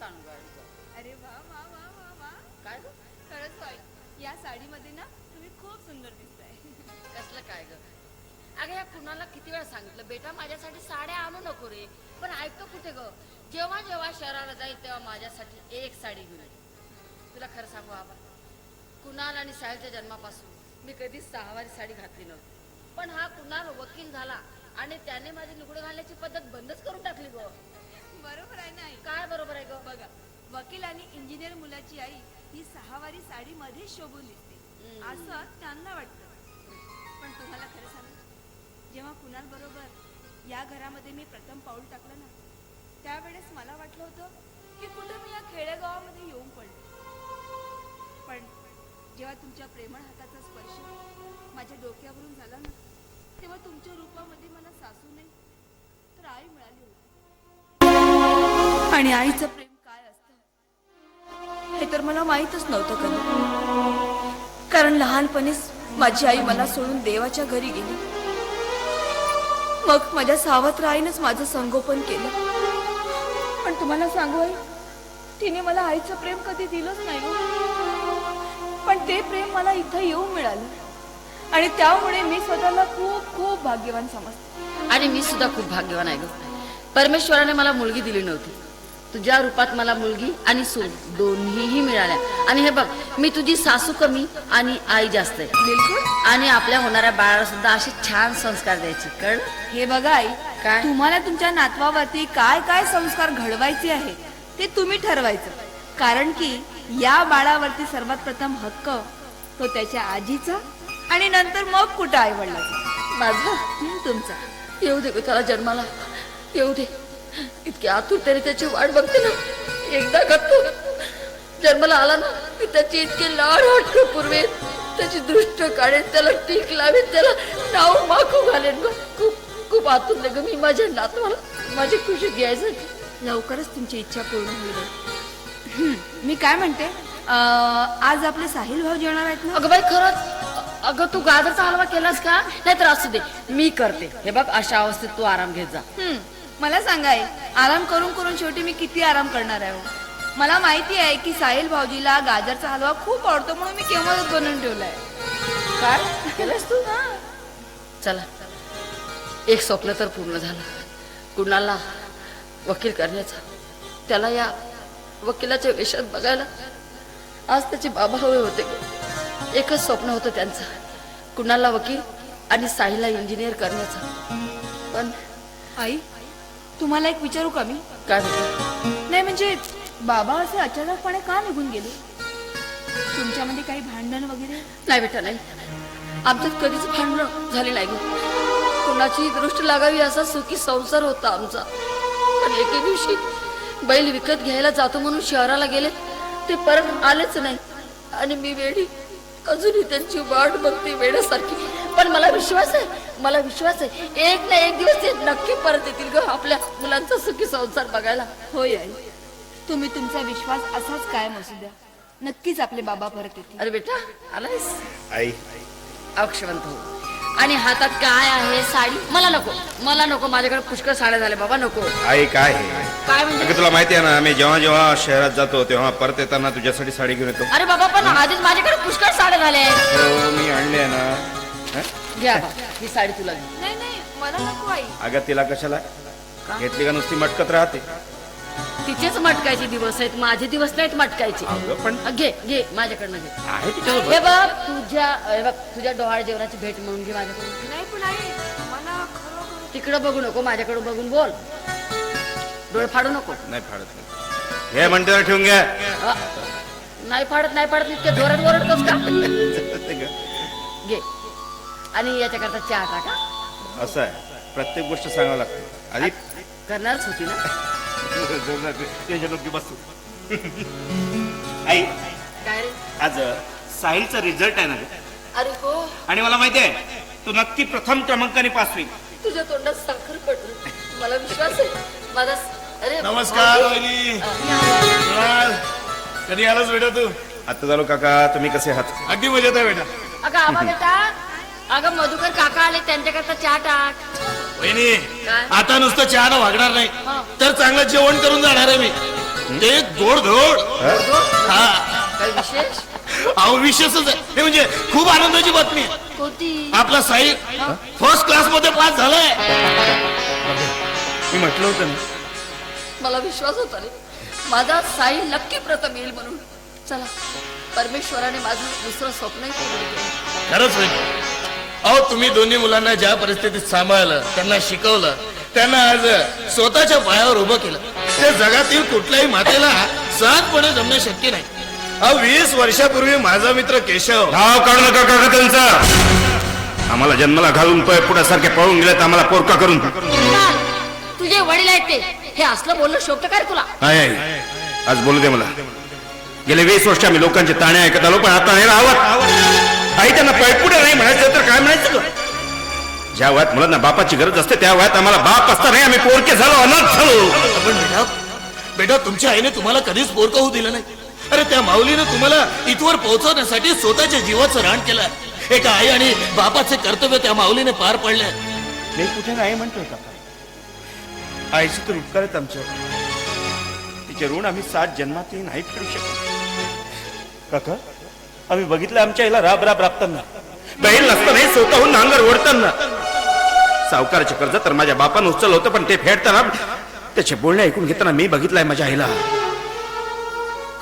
कान अरे वा वा वा वा वा. काय ग? खरंच या साडीमध्ये ना तुम्ही खूप सुंदर दिसताय. कसलं काय ग? अगं या कुणाला किती वेळा सांगितलं? बेटा माझ्यासाठी साड्या आणू नको रे. पण ऐकतो कुठे ग? जेव्हा जेव्हा शहराला जाईल तेव्हा माझ्यासाठी एक साडी घेऊन. तुला खरं सांगू आबा कुणाल आणि साहेलच्या जन्मापासून मी कधीच सहावारी साडी घातली नव्हती. पण हा कुणाल वकील झाला आणि त्याने माझी लुगडे घालण्याची पद्धत बंदच करून टाकली ग. बरोबर आहे ना काय बरोबर आहे ग? बघा वकील आणि इंजिनियर मुलाची आई ही सहावारी साडी मध्ये शोभून दिसते. हम्म. असं त्यांना वाटतं. पण तुम्हाला खरं सांगू जेव्हा कुणाल बरोबर या घरामध्ये मी प्रथम पाऊल टाकलं ना त्यावेळेस मला वाटलं होतं की कुठं मी या खेडेगावामध्ये येऊन पडले. पण जेव्हा तुमच्या प्रेमळ हाताचा स्पर्श माझ्या डोक्यावरून झाला ना तेव्हा तुमच्या रूपामध्ये मला सासू नाही तर आई मिळाली होती. आणि आईचं प्रेम काय असतं? हे तर मला माहीतच नव्हतं कधी. कारण लहानपणीच माझी आई मला सोडून देवाच्या घरी गेली. मग माझ्या सावत्र आईनंच माझं संगोपन केलं. पण तुम्हाला सांगू आई तिने मला आईचं प्रेम कधी दिलंच नाही हो. पण ते प्रेम मला इथं येऊन मिळालं. आणि त्यामुळे मी स्वतःला खूप खूप भाग्यवान समजते. आणि मी सुद्धा खूप भाग्यवान आहे परमेश्वराने मला मुलगी दिली नव्हती. तुझ्या रूपात मला मुलगी आणि सून दोन्हीही मिळाल्या. आणि हे बघ मी तुझी सासू कमी आणि आई जास्त आहे. बिलकुल. आणि आपल्या होणाऱ्या बाळाला सुद्धा असे छान संस्कार द्यायचे. कळ हे बघा आई काय? तुम्हाला तुमच्या नातवावरती काय काय संस्कार घडवायचे आहे ते तुम्ही ठरवायचं. कारण की या बाळावरती सर्वात प्रथम हक्क तो त्याच्या आजीचा आणि नंतर मग कुठं आई वडिलाचा. माझा? तुमचा. येऊ दे त्याला जन्माला. येऊ दे. इतकी आतुरतेने त्याची वाट बघते ना. एकदा का तो जन्माला आला ना की त्याची इतकी लाड वाटते पूर्वी. त्याची दृष्ट काढेल त्याला टीक लावेल त्याला नाव माखू घालेन ग खूप खूप आतुरते ग मी माझ्या नातवाला. माझी खुशी घ्यायसाठी. लवकरच तुमची इच्छा पूर्ण होईल. मी काय म्हणते? आज आपले साहिल भाऊ जेवणार आहेत ना? अगं बाई खरंच. अगं तू गाजरचा हलवा केलास का? नाहीतर असू दे मी करते. हे बघ अशा अवस्थेत तू आराम घेत जा. मला सांगा आई, आराम करून करून शेवटी मी किती आराम करणार आहे हो? मला माहिती आहे की साहिल भाऊजीला गाजरचा हलवा खूप आवडतो म्हणून मी केव्हाच बनवून ठेवलाय. काय? केलंस तू? चला. एक स्वप्न तर पूर्ण झालं. कुणाला वकील करण्याचा? त्याला या वकिलाच्या वेशात बघायला? आज त्याचे बाबा हवे होते. एकच स्वप्न होतं त्यांचं. कुणाला वकील आणि साहिलला इंजिनियर करण्याचं. पण आई तुम्हाला एक विचारू का मी? काय नाही म्हणजे बाबा असे अचानकपणे का निघून गेले? तुमच्यामध्ये काही भांडण वगैरे? नाही बेटा नाही. आमच्यात कधीच भांडणं झाली नाही ग. कुणाची दृष्टी लागावी असा सुखी संसार होता आमचा. पण एके दिवशी बैल विकत घ्यायला जातो म्हणून शहराला गेले ते परत आलेच नाही. आणि मी वेडी अजूनही त्यांची वाट बघते वेड्यासारखी. पण मला विश्वास आहे मला विश्वास आहे. एक ना एक दिवस ते नक्की परत येतील ग आपल्या मुलांचा सुखी संसार बघायला. होय आई. तुम्ही तुमचा विश्वास असाच कायम असू द्या. नक्कीच आपले बाबा परत येतील. अरे बेटा आलायस? आई. अक्षवंत हो. आणि हातात काय आहे साडी? मला नको. मला नको. माझ्याकडे पुष्कळ साड्या झाल्या. बाबा नको. आई काय हे काय म्हणजे? अगं तुला माहिती आहे ना मी जेव्हा जेव्हा शहरात जातो तेव्हा परत येताना तुझ्यासाठी साडी घेऊन येतो. अरे बाबा पण आधीच माझ्याकडे पुष्कळ साड्या झाल्या आहेत. हो मी आणली आहे ना. हं? घ्या ही साडी तुला घे. नाही नाही मला नको आई. अगं तिला कशाला? घेतली का नुसती मटकत राहते? तिचेच मटकायचे दिवस आहेत माझे दिवस नाहीत मटकायचे. अगं पण अ, घे घे माझ्याकडनं घे. आहे हे तिच्यासोबत बघ तुझ्या हे बघ तुझ्या डोहाळ जेवणाची भेट म्हणून घे माझ्याकडून. नाही पण आई मला खरोखर तिकडं बघू नको माझ्याकडे बघून बोल. डोळे फाडू नको. नाही फाडत नाही. हे म्हणते ठेवून घ्या. अ, नाही फाडत नाही फाडत इतके जोरात ओरडतोस का? घे. आणि याच्याकरता चहा टाका असं आहे. प्रत्येक गोष्ट सांगावं लागते. आधी करणारच होती ना? टेन्शन नको बसू आई काय रे आज साहिलचा रिझल्ट आहे ना ग. अरे हो. आणि मला माहिती आहे तू नक्की प्रथम क्रमांकाने पास होईल. तुझ्या तोंडात साखर पडली. मला विश्वास आहे. माझा अरे नमस्कार भाऊजी. वहिनी कुणाल, कधी आलास बेटा तू? आता झालो काका तुम्ही कसे आहात? अगदी मजेत आहे बेटा. अगं आबा बेटा. अगं मधुकर काका आले त्यांच्याकरता चहा टाक वहिनी काय? आता नुसतं चहानं वागणार नाही. तर चांगलं जेवण करून जाणार आहे मी. ते गोड धोड. हा. विशेष? अहो विशेषच आहे. हे म्हणजे खूप आनंदाची बातमी आहे. कोणती? आपला साई फर्स्ट क्लासमध्ये पास झालाय. मी म्हटलं होतं ना. मला विश्वास होता रे. माझा साई नक्की प्रथम येईल म्हणून. चला परमेश्वराने माझं दुसरं स्वप्नही पूर्ण केलं. खरंच वहिनी अहो तुम्ही दोन्ही मुलांना ज्या परिस्थितीत सांभाळलं त्यांना शिकवलं त्यांना आज स्वतःच्या पायावर उभं केलं. ते जगातील कुठल्याही मातेला सहजपणे जमणे शक्य नाही. अहो वीस वर्षापूर्वी माझा मित्र केशव नाव काढू नका काका त्यांचं. आम्हाला जन्माला घालून पुढ्यासारखे पळून गेलेत आम्हाला पोरका करून. तुझे वडील आहेत ते. हे असलं बोलणं शोभतं काय रे तुला? आहे. आज बोलू दे मला. गेले वीस वर्ष आम्ही लोकांचे ताणे ऐकत आलो पण आता नाही राहत. आई त्यांना पैपुढे नाही म्हणायचं तर काय म्हणायचं ग? ज्या वयात मुलांना बापाची गरज असते त्या वयात आम्हाला बाप असता नाही आम्ही पोरके झालो अनाथ झालो. पण बेटा बेटा तुमच्या आईने तुम्हाला कधीच पोरकं होऊ दिलं नाही. अरे त्या माऊलीनं तुम्हाला इथवर पोहोचवण्यासाठी स्वतःच्या जीवाचं रान केलं एका आई आणि बापाचे कर्तव्य त्या माऊलीने पार पडले मी कुठे नाही म्हणतोय का? आईचे तर उपकार आहेत आमच्यावर. तिचे ऋण आम्ही सात जन्मातही नाही फेडू शकत. काका आम्ही बघितलं आमच्या आईला राब राब राबताना. बैल नसतानाही स्वतःहून नांगर ओढताना. सावकाराचे कर्ज तर माझ्या बापानं उचललं होतं पण ते फेडताना त्याचे बोलणे ऐकून घेताना मी बघितलंय माझ्या आईला.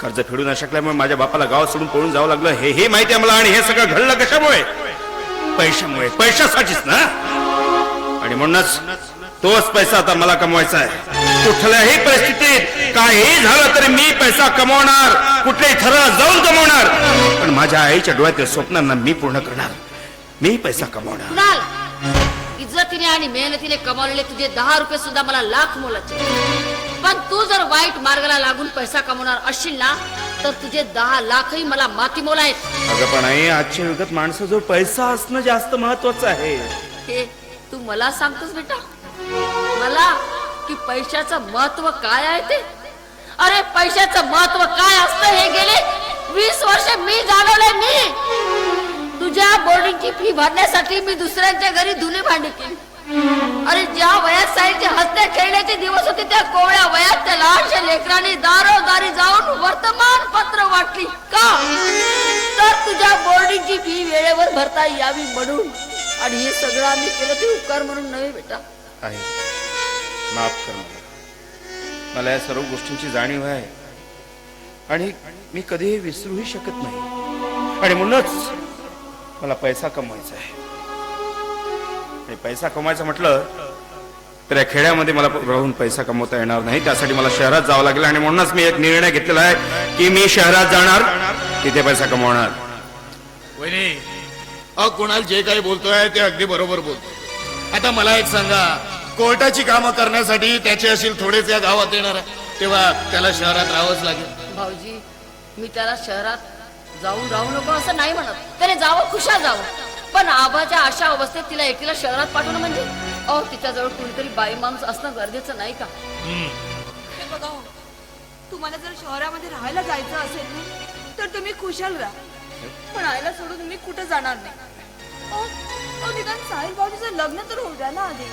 कर्ज फेडू न शकल्यामुळे माझ्या बापाला गाव सोडून पळून जावं लागलं. हे हे माहिती आहे मला आणि हे सगळं घडलं कशामुळे? पैशामुळे. पैशासाठीच ना? आणि म्हणूनच तोच पैसा आता मला कमवायचा आहे. कुठल्याही परिस्थितीत काही झालं तरी मी पैसा कमवणार कुठल्याही थराला जाऊन कमवणार. पण माझ्या आईच्या डोळ्यातील स्वप्नांना मी पूर्ण करणार. मी पैसा कमवणार. कुणाल इज्जतीने आणि मेहनतीने कमावलेले तुझे दहा रुपये सुद्धा मला लाख मोलाचे. पण तू जर वाईट मार्गाला लागून पैसा कमवणार असशील ना तर तुझे दहा लाखही मला माती मोल आहेत अगं पण आई आजच्या युगात माणसाजवळ पैसा असणं जास्त महत्वाचं आहे. हे तू मला सांगतोस बेटा. मला की पैशाचं महत्त्व काय आहे ते? अरे पैशाचं महत्त्व काय असतं हे गेले वीस वर्ष मी जाणवलंय मी तुझ्या बोर्डिंगची फी भरण्यासाठी मी दुसऱ्यांच्या घरी धुणे भांडी केली. अरे ज्या वयात साईचे हसते खेळण्याचे दिवस होते त्या कोवळ्या वयात त्या लहानशा लेकरांनी दारोदारी जाऊन वर्तमानपत्र वाटली. का? तर तुझ्या बोर्डिंगची फी वेळेवर भरता यावी म्हणून. आणि हे सगळं आम्ही केलं ते उपकार म्हणून नव्हे बेटा. माफ कर मला. मला या सर्व गोष्टींची जाणीव आहे. आणि मी कधीही विसरूही शकत नाही. आणि म्हणूनच मला पैसा कमवायचा आहे. आणि पैसा कमवायचा म्हटलं तर या खेड्यामध्ये मला राहून पैसा कमवता येणार नाही. त्यासाठी मला शहरात जावं लागेल. आणि म्हणूनच मी एक निर्णय घेतलेला आहे की मी शहरात जाणार तिथे पैसा कमवणार. वहिनी कुणाल जे काही बोलतोय ते अगदी बरोबर बोलतो आता मला एक सांगा. कोर्टाची कामं करण्यासाठी त्याचे असेल थोडेच या गावात येणार आहे. तेव्हा त्याला शहरात राहावंच लागेल. भाऊजी मी त्याला शहरात जाऊन राहू नको असं नाही म्हणत. त्याने जावं खुशाल जावं. पण आबाच्या अशा अवस्थेत तिला एकटीला शहरात पाठवणं म्हणजे? अहो तिच्याजवळ कुणीतरी बाई माणूस असणं गरजेचं नाही का? हे बघा हो, तुम्हाला जर शहरामध्ये राहायला जायचं असेल ना तर तुम्ही खुशाल राहा. पण आईला सोडून मी कुठे जाणार नाही? अहो, अहो, निदान साहिल भाऊजीचं लग्न तर होऊ द्या ना आधी.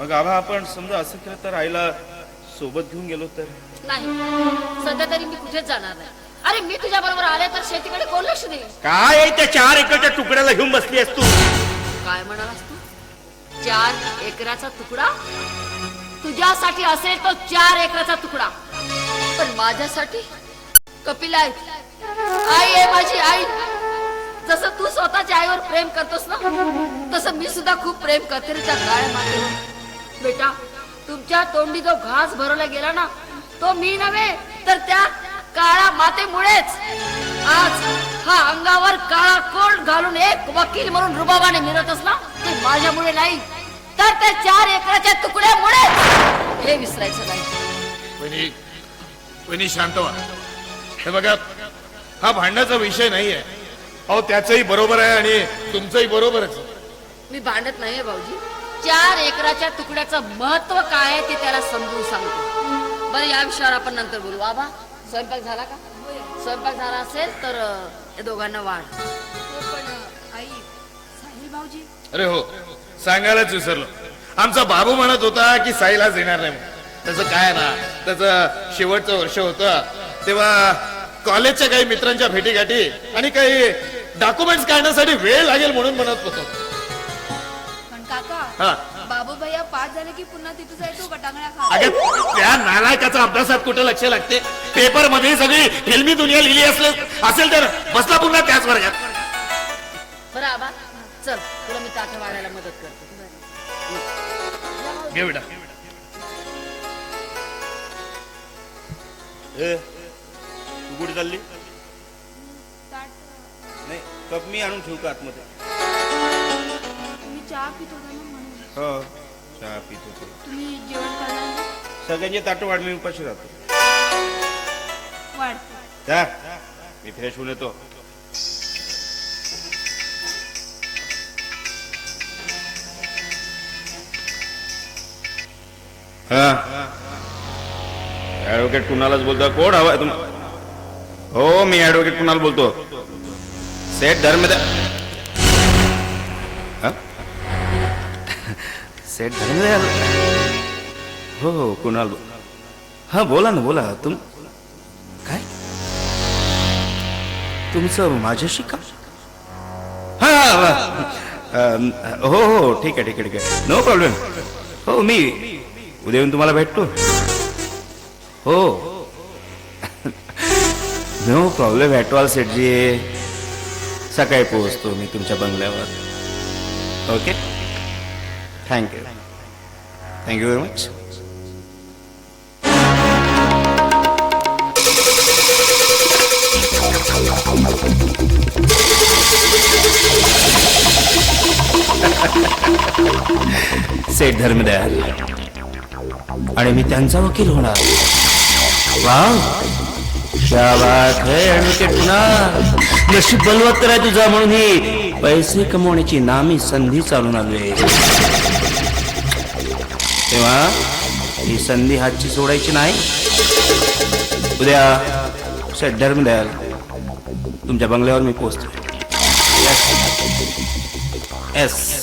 मग आबा आपण समजा असं केलं तर आईला सोबत घेऊन गेलो तर? नाही. सध्या तरी मी कुठेच जाणार नाही. अरे मी तुझ्या बरोबर आले तर शेतीकडे कोण लक्ष देईल? काय आहे त्या चार एकरच्या तुकड्याला घेऊन बसली आहेस तू? काय म्हणालास तू? चार एकराचा तुकडा? तुझ्यासाठी असेल तो चार एकराचा तुकडा. पण माझ्यासाठी? कपिल आई. आई आहे माझी आई. जसं तू स्वतःच्या आईवर प्रेम करतोस ना तसं मी सुद्धा खूप प्रेम करते त्या मातेवर बेटा तुमच्या तोंडी जो घास भरवला गेला ना तो मी नव्हे तर त्या काळ्या मातेमुळेच. आज हा अंगावर काळा कोट घालून एक वकील म्हणून रुबाबाने मिळतच ना ते माझ्यामुळे नाही तर त्या चार एकराच्या तुकड्यामुळे हे विसरायचं नाही. वहिनी शांत हे बघा हा भांडणाचा विषय नाहीये. अहो त्याचंही बरोबर आहे आणि तुमचंही बरोबरच. मी भांडत नाहीये भाऊजी. चार एकराच्या तुकड्याचं महत्त्व काय आहे ते त्याला समजून सांगतो. बरं या विषयावर आपण नंतर बोलू. आबा स्वयंपाक झाला का? स्वयंपाक झाला असेल तर या दोघांना वाढ. हो आई साहिल भाऊजी? अरे हो सांगायलाच विसरलो. आमचा बाबू म्हणत होता की साईलाच येणार नाही म्हणून. त्याचं काय ना त्याचं शेवटचं वर्ष होतं. तेव्हा कॉलेजच्या काही मित्रांच्या भेटीगाठी आणि काही डॉक्युमेंट्स काढण्यासाठी वेळ लागेल म्हणून म्हणत होतो. हा बाबू भैया पास झाले की पुन्हा तिथे जायचो गटांगळ्या खा अगं त्या नालायकाचा अभ्यासात कुठे लक्ष लागते? पेपरमध्ये सगळी फिल्मी दुनिया लिहिली असले असेल तर बसला पुन्हा त्याच वर्गात. बरं आबा चल तुला मी ताट वाढायला मदत करते. घे बेटा ए तू कुठे चालली? ताट. नाही कप मी आणून ठेवू का आतमध्ये. तुम्ही चहा पित ना हो. चहा पित होतो. तुम्ही जेवण करणार ना? सगळ्यांचे ताटं वाढ मी उपाशी राहतो. वाढते. जा. मी फ्रेश होऊन येतो. हा. ऍडव्होकेट कुणालाच बोलतो? कोण हवाय तुम हो मी ऍडव्होकेट कुणाल बोलतो? सेठ धर्मदा हा? सेठ धर्मदयाल हो हो कुणाल हां हा बोला ना बोला. तुम काय? तुमचं माझ्याशी का? हां हो, हो हो. ठीक आहे ठीक आहे ठीक आहे. नो प्रॉब्लेम हो मी उद्या येऊन तुम्हाला भेटतो. हो. नो प्रॉब्लेम ॲटवाल सेटजी सकाळी पोहोचतो मी तुमच्या बंगल्यावर. Okay thank you thank you very much Seth Dharmdayal. आणि मी त्यांचा वकील होणार. वाव क्या बात है ऍडव्होकेट पुन्हा नशीब बलवत्तर आहे तुझा म्हणून ही. पैसे कमवण्याची नामी संधी चालून आलोय तेव्हा ही संधी हातची सोडायची नाही. उद्या सेठ द्याल. तुमच्या बंगल्यावर मी पोहोचतो. येस